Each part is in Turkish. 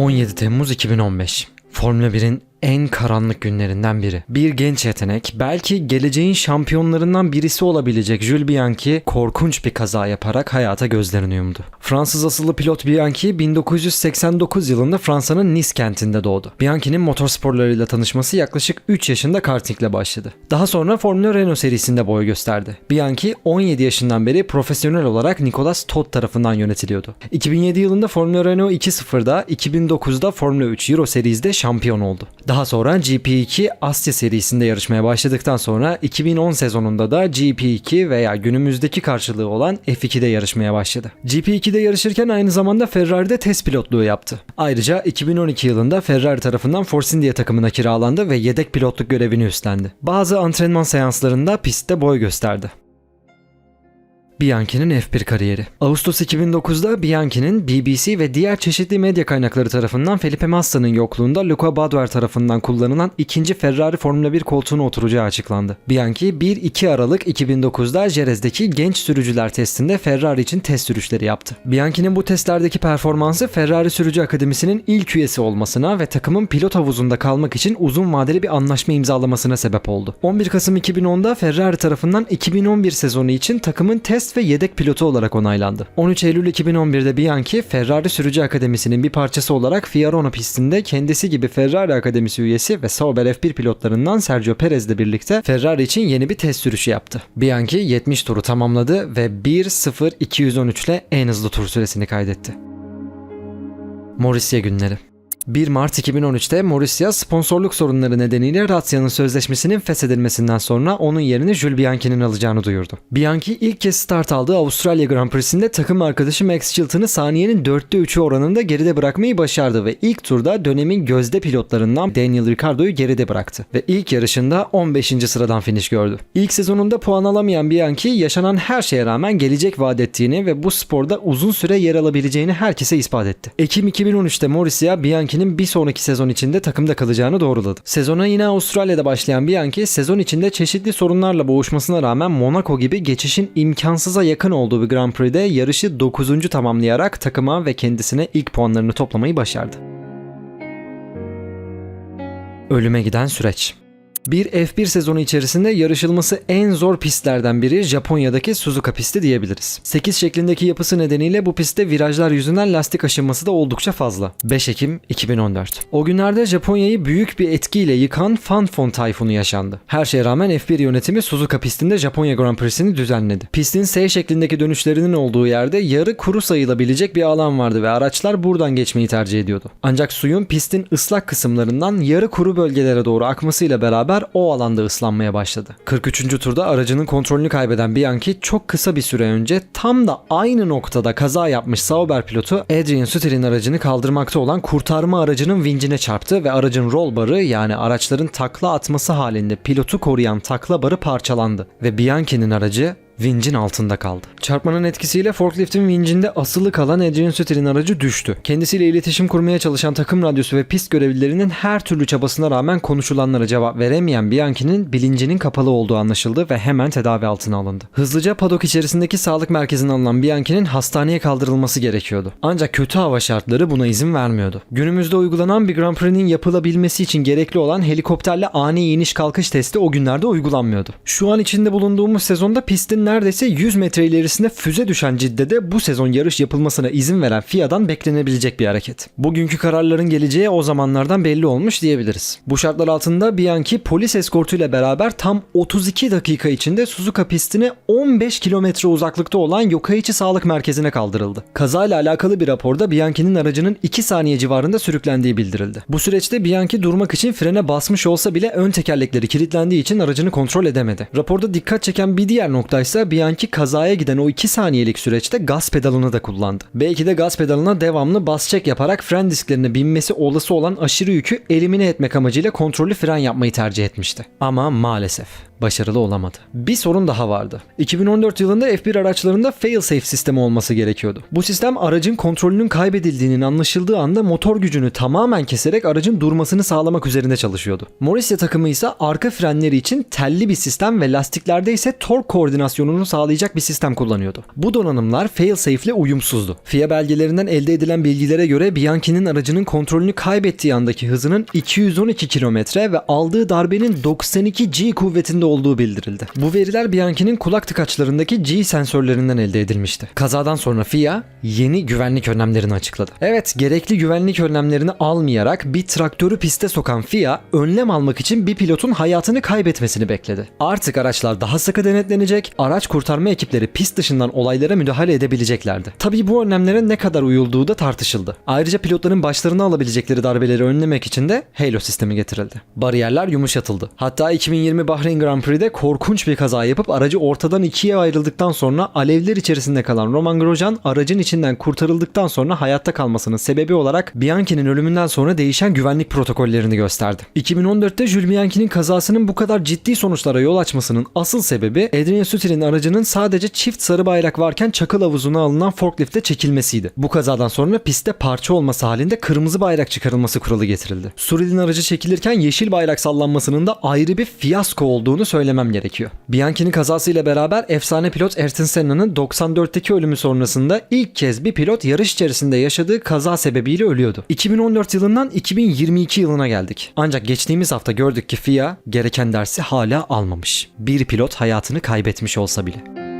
17 Temmuz 2015. Formula 1'in en karanlık günlerinden biri. Bir genç yetenek, belki geleceğin şampiyonlarından birisi olabilecek Jules Bianchi korkunç bir kaza yaparak hayata gözlerini yumdu. Fransız asıllı pilot Bianchi 1989 yılında Fransa'nın Nice kentinde doğdu. Bianchi'nin motorsporlarıyla tanışması yaklaşık 3 yaşında kartingle başladı. Daha sonra Formula Renault serisinde boy gösterdi. Bianchi 17 yaşından beri profesyonel olarak Nicolas Todt tarafından yönetiliyordu. 2007 yılında Formula Renault 2.0'da, 2009'da Formula 3 Euro Series'de şampiyon oldu. Daha sonra GP2 Asya serisinde yarışmaya başladıktan sonra 2010 sezonunda da GP2 veya günümüzdeki karşılığı olan F2'de yarışmaya başladı. GP2'de yarışırken aynı zamanda Ferrari'de test pilotluğu yaptı. Ayrıca 2012 yılında Ferrari tarafından Force India takımına kiralandı ve yedek pilotluk görevini üstlendi. Bazı antrenman seanslarında pistte boy gösterdi. Bianchi'nin F1 kariyeri. Ağustos 2009'da Bianchi'nin BBC ve diğer çeşitli medya kaynakları tarafından Felipe Massa'nın yokluğunda Luca Badoer tarafından kullanılan ikinci Ferrari Formula 1 koltuğuna oturacağı açıklandı. Bianchi 1-2 Aralık 2009'da Jerez'deki genç sürücüler testinde Ferrari için test sürüşleri yaptı. Bianchi'nin bu testlerdeki performansı Ferrari Sürücü Akademisi'nin ilk üyesi olmasına ve takımın pilot havuzunda kalmak için uzun vadeli bir anlaşma imzalamasına sebep oldu. 11 Kasım 2010'da Ferrari tarafından 2011 sezonu için takımın test ve yedek pilotu olarak onaylandı. 13 Eylül 2011'de Bianchi, Ferrari Sürücü Akademisi'nin bir parçası olarak Fiorano pistinde kendisi gibi Ferrari Akademisi üyesi ve Sauber F1 pilotlarından Sergio Perez'le birlikte Ferrari için yeni bir test sürüşü yaptı. Bianchi 70 turu tamamladı ve 1.0.213 ile en hızlı tur süresini kaydetti. Morisia günleri 1 Mart 2013'te Morisia sponsorluk sorunları nedeniyle Razia'nın sözleşmesinin feshedilmesinden sonra onun yerini Jules Bianchi'nin alacağını duyurdu. Bianchi ilk kez start aldığı Avustralya Grand Prix'sinde takım arkadaşı Max Chilton'ı saniyenin 4'te 3'ü oranında geride bırakmayı başardı ve ilk turda dönemin gözde pilotlarından Daniel Ricciardo'yu geride bıraktı ve ilk yarışında 15. sıradan finish gördü. İlk sezonunda puan alamayan Bianchi yaşanan her şeye rağmen gelecek vaat ettiğini ve bu sporda uzun süre yer alabileceğini herkese ispat etti. Ekim 2013'te Morisia Bianchi'nin bir sonraki sezon içinde takımda kalacağını doğruladı. Sezona yine Avustralya'da başlayan Bianchi sezon içinde çeşitli sorunlarla boğuşmasına rağmen Monaco gibi geçişin imkansıza yakın olduğu bir Grand Prix'de yarışı 9. tamamlayarak takıma ve kendisine ilk puanlarını toplamayı başardı. Ölüme giden süreç bir F1 sezonu içerisinde yarışılması en zor pistlerden biri Japonya'daki Suzuka pisti diyebiliriz. 8 şeklindeki yapısı nedeniyle bu pistte virajlar yüzünden lastik aşınması da oldukça fazla. 5 Ekim 2014. O günlerde Japonya'yı büyük bir etkiyle yıkan Fanfon tayfunu yaşandı. Her şeye rağmen F1 yönetimi Suzuka pistinde Japonya Grand Prix'sini düzenledi. Pistin S şeklindeki dönüşlerinin olduğu yerde yarı kuru sayılabilecek bir alan vardı ve araçlar buradan geçmeyi tercih ediyordu. Ancak suyun pistin ıslak kısımlarından yarı kuru bölgelere doğru akmasıyla beraber beraber o alanda ıslanmaya başladı. 43. turda aracının kontrolünü kaybeden Bianchi çok kısa bir süre önce tam da aynı noktada kaza yapmış Sauber pilotu Adrian Sutter'in aracını kaldırmakta olan kurtarma aracının vincine çarptı ve aracın roll barı yani araçların takla atması halinde pilotu koruyan takla barı parçalandı ve Bianchi'nin aracı vincin altında kaldı. Çarpmanın etkisiyle forkliftin vincinde asılı kalan Adrian Sutter'in aracı düştü. Kendisiyle iletişim kurmaya çalışan takım radyosu ve pist görevlilerinin her türlü çabasına rağmen konuşulanlara cevap veremeyen Bianchi'nin bilincinin kapalı olduğu anlaşıldı ve hemen tedavi altına alındı. Hızlıca padok içerisindeki sağlık merkezine alınan Bianchi'nin hastaneye kaldırılması gerekiyordu. Ancak kötü hava şartları buna izin vermiyordu. Günümüzde uygulanan bir Grand Prix'nin yapılabilmesi için gerekli olan helikopterle ani iniş kalkış testi o günlerde uygulanmıyordu. Şu an içinde bulunduğumuz sezonda pistin neredeyse 100 metre ilerisinde füze düşen Cidde'de bu sezon yarış yapılmasına izin veren FIA'dan beklenebilecek bir hareket. Bugünkü kararların geleceği o zamanlardan belli olmuş diyebiliriz. Bu şartlar altında Bianchi polis eskortuyla beraber tam 32 dakika içinde Suzuka pistine 15 kilometre uzaklıkta olan Yokkaichi Sağlık Merkezi'ne kaldırıldı. Kazayla alakalı bir raporda Bianchi'nin aracının 2 saniye civarında sürüklendiği bildirildi. Bu süreçte Bianchi durmak için frene basmış olsa bile ön tekerlekleri kilitlendiği için aracını kontrol edemedi. Raporda dikkat çeken bir diğer nokta ise Bianchi kazaya giden o 2 saniyelik süreçte gaz pedalını da kullandı. Belki de gaz pedalına devamlı bas çek yaparak fren disklerine binmesi olası olan aşırı yükü elimine etmek amacıyla kontrollü fren yapmayı tercih etmişti. Ama maalesef başarılı olamadı. Bir sorun daha vardı. 2014 yılında F1 araçlarında fail-safe sistemi olması gerekiyordu. Bu sistem aracın kontrolünün kaybedildiğinin anlaşıldığı anda motor gücünü tamamen keserek aracın durmasını sağlamak üzerinde çalışıyordu. Morrisya takımı ise arka frenleri için telli bir sistem ve lastiklerde ise tork koordinasyonunu sağlayacak bir sistem kullanıyordu. Bu donanımlar fail-safe ile uyumsuzdu. FIA belgelerinden elde edilen bilgilere göre Bianchi'nin aracının kontrolünü kaybettiği andaki hızının 212 kilometre ve aldığı darbenin 92 G kuvvetinde olduğu bildirildi. Bu veriler Bianchi'nin kulak tıkaçlarındaki G sensörlerinden elde edilmişti. Kazadan sonra FIA yeni güvenlik önlemlerini açıkladı. Evet, gerekli güvenlik önlemlerini almayarak bir traktörü piste sokan FIA, önlem almak için bir pilotun hayatını kaybetmesini bekledi. Artık araçlar daha sıkı denetlenecek, araç kurtarma ekipleri pist dışından olaylara müdahale edebileceklerdi. Tabii bu önlemlere ne kadar uyulduğu da tartışıldı. Ayrıca pilotların başlarına alabilecekleri darbeleri önlemek için de Halo sistemi getirildi. Bariyerler yumuşatıldı. Hatta 2020 Bahreyn Grand Prix'de korkunç bir kaza yapıp aracı ortadan ikiye ayrıldıktan sonra alevler içerisinde kalan Roman Grosjean aracın içinden kurtarıldıktan sonra hayatta kalmasının sebebi olarak Bianchi'nin ölümünden sonra değişen güvenlik protokollerini gösterdi. 2014'te Jules Bianchi'nin kazasının bu kadar ciddi sonuçlara yol açmasının asıl sebebi Adrian Sutter'in aracının sadece çift sarı bayrak varken çakıl havuzuna alınan forklifte çekilmesiydi. Bu kazadan sonra pistte parça olması halinde kırmızı bayrak çıkarılması kuralı getirildi. Suril'in aracı çekilirken yeşil bayrak sallanmasının da ayrı bir fiyasko olduğunu söylemem gerekiyor. Bianchi'nin kazasıyla beraber efsane pilot Ayrton Senna'nın 94'teki ölümü sonrasında ilk kez bir pilot yarış içerisinde yaşadığı kaza sebebiyle ölüyordu. 2014 yılından 2022 yılına geldik. Ancak geçtiğimiz hafta gördük ki FIA gereken dersi hala almamış. Bir pilot hayatını kaybetmiş olsa bile.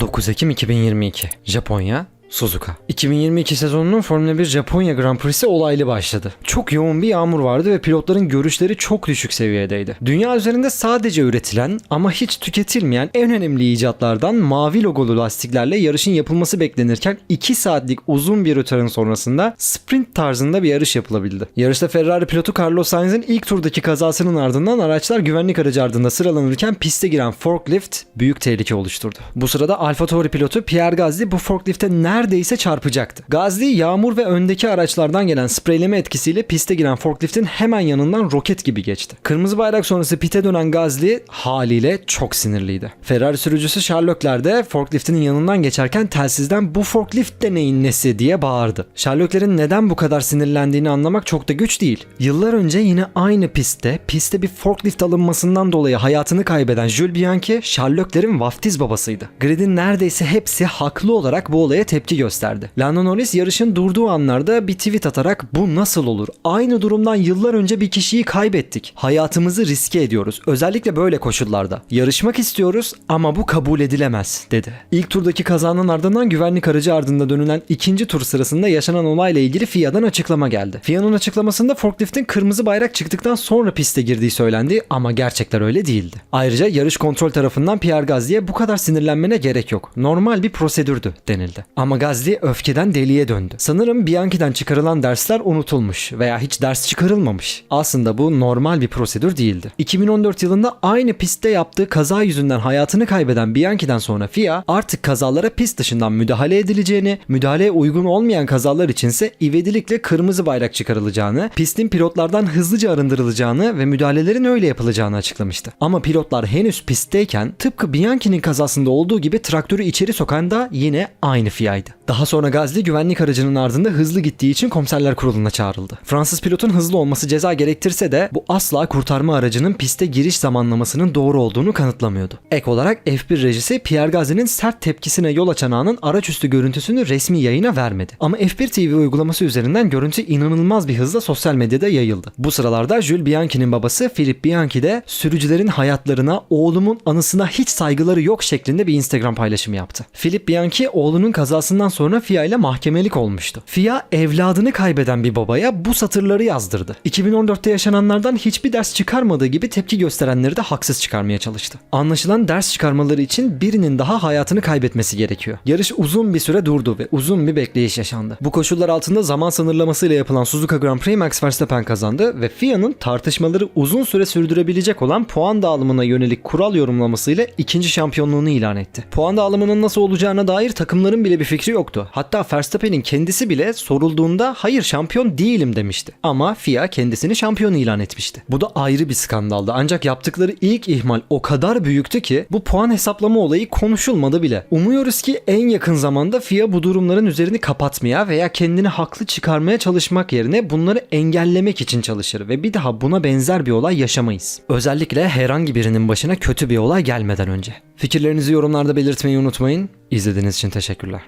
9 Ekim 2022 Japonya Suzuka. 2022 sezonunun Formula 1 Japonya Grand Prix'si olaylı başladı. Çok yoğun bir yağmur vardı ve pilotların görüşleri çok düşük seviyedeydi. Dünya üzerinde sadece üretilen ama hiç tüketilmeyen en önemli icatlardan mavi logolu lastiklerle yarışın yapılması beklenirken 2 saatlik uzun bir rötarın sonrasında sprint tarzında bir yarış yapılabildi. Yarışta Ferrari pilotu Carlos Sainz'in ilk turdaki kazasının ardından araçlar güvenlik aracı ardında sıralanırken piste giren forklift büyük tehlike oluşturdu. Bu sırada AlphaTauri pilotu Pierre Gasly bu forklifte neredeyse çarpacaktı. Gasly yağmur ve öndeki araçlardan gelen spreyleme etkisiyle piste giren forkliftin hemen yanından roket gibi geçti. Kırmızı bayrak sonrası pite dönen Gasly haliyle çok sinirliydi. Ferrari sürücüsü Leclerc de forkliftinin yanından geçerken telsizden bu forklift de neyin nesi diye bağırdı. Charles Leclerc'in neden bu kadar sinirlendiğini anlamak çok da güç değil. Yıllar önce yine aynı pistte, pistte bir forklift alınmasından dolayı hayatını kaybeden Jules Bianchi, Charles Leclerc'in vaftiz babasıydı. Grid'in neredeyse hepsi haklı olarak bu olaya tepki gösterdi. Lando Norris yarışın durduğu anlarda bir tweet atarak bu nasıl olur? Aynı durumdan yıllar önce bir kişiyi kaybettik. Hayatımızı riske ediyoruz. Özellikle böyle koşullarda. Yarışmak istiyoruz ama bu kabul edilemez dedi. İlk turdaki kazanın ardından güvenlik aracı ardında dönülen ikinci tur sırasında yaşanan olayla ilgili FIA'dan açıklama geldi. FIA'nın açıklamasında forkliftin kırmızı bayrak çıktıktan sonra piste girdiği söylendi ama gerçekler öyle değildi. Ayrıca yarış kontrol tarafından Pierre Gasly'e bu kadar sinirlenmene gerek yok. Normal bir prosedürdü denildi. Ama Gasly öfkeden deliye döndü. Sanırım Bianchi'den çıkarılan dersler unutulmuş veya hiç ders çıkarılmamış. Aslında bu normal bir prosedür değildi. 2014 yılında aynı pistte yaptığı kaza yüzünden hayatını kaybeden Bianchi'den sonra FIA artık kazalara pist dışından müdahale edileceğini, müdahaleye uygun olmayan kazalar içinse ivedilikle kırmızı bayrak çıkarılacağını, pistin pilotlardan hızlıca arındırılacağını ve müdahalelerin öyle yapılacağını açıklamıştı. Ama pilotlar henüz pistteyken tıpkı Bianchi'nin kazasında olduğu gibi traktörü içeri sokan da yine aynı FIA'ydı. Daha sonra Gasly güvenlik aracının ardında hızlı gittiği için komiserler kuruluna çağrıldı. Fransız pilotun hızlı olması ceza gerektirse de bu asla kurtarma aracının piste giriş zamanlamasının doğru olduğunu kanıtlamıyordu. Ek olarak F1 rejisi Pierre Gasly'nin sert tepkisine yol açan anın araçüstü görüntüsünü resmi yayına vermedi. Ama F1 TV uygulaması üzerinden görüntü inanılmaz bir hızla sosyal medyada yayıldı. Bu sıralarda Jules Bianchi'nin babası Philip Bianchi de sürücülerin hayatlarına oğlumun anısına hiç saygıları yok şeklinde bir Instagram paylaşımı yaptı. Philip Bianchi oğlunun kazasından sonra FIA ile mahkemelik olmuştu. FIA evladını kaybeden bir babaya bu satırları yazdırdı. 2014'te yaşananlardan hiçbir ders çıkarmadığı gibi tepki gösterenleri de haksız çıkarmaya çalıştı. Anlaşılan ders çıkarmaları için birinin daha hayatını kaybetmesi gerekiyor. Yarış uzun bir süre durdu ve uzun bir bekleyiş yaşandı. Bu koşullar altında zaman sınırlamasıyla yapılan Suzuka Grand Prix Max Verstappen kazandı ve FIA'nın tartışmaları uzun süre sürdürebilecek olan puan dağılımına yönelik kural yorumlamasıyla ikinci şampiyonluğunu ilan etti. Puan dağılımının nasıl olacağına dair takımların bile bir fikri fikri yoktu. Hatta Verstappen'in kendisi bile sorulduğunda hayır şampiyon değilim demişti. Ama FIA kendisini şampiyon ilan etmişti. Bu da ayrı bir skandaldı. Ancak yaptıkları ilk ihmal o kadar büyüktü ki bu puan hesaplama olayı konuşulmadı bile. Umuyoruz ki en yakın zamanda FIA bu durumların üzerini kapatmaya veya kendini haklı çıkarmaya çalışmak yerine bunları engellemek için çalışır ve bir daha buna benzer bir olay yaşamayız. Özellikle herhangi birinin başına kötü bir olay gelmeden önce. Fikirlerinizi yorumlarda belirtmeyi unutmayın. İzlediğiniz için teşekkürler.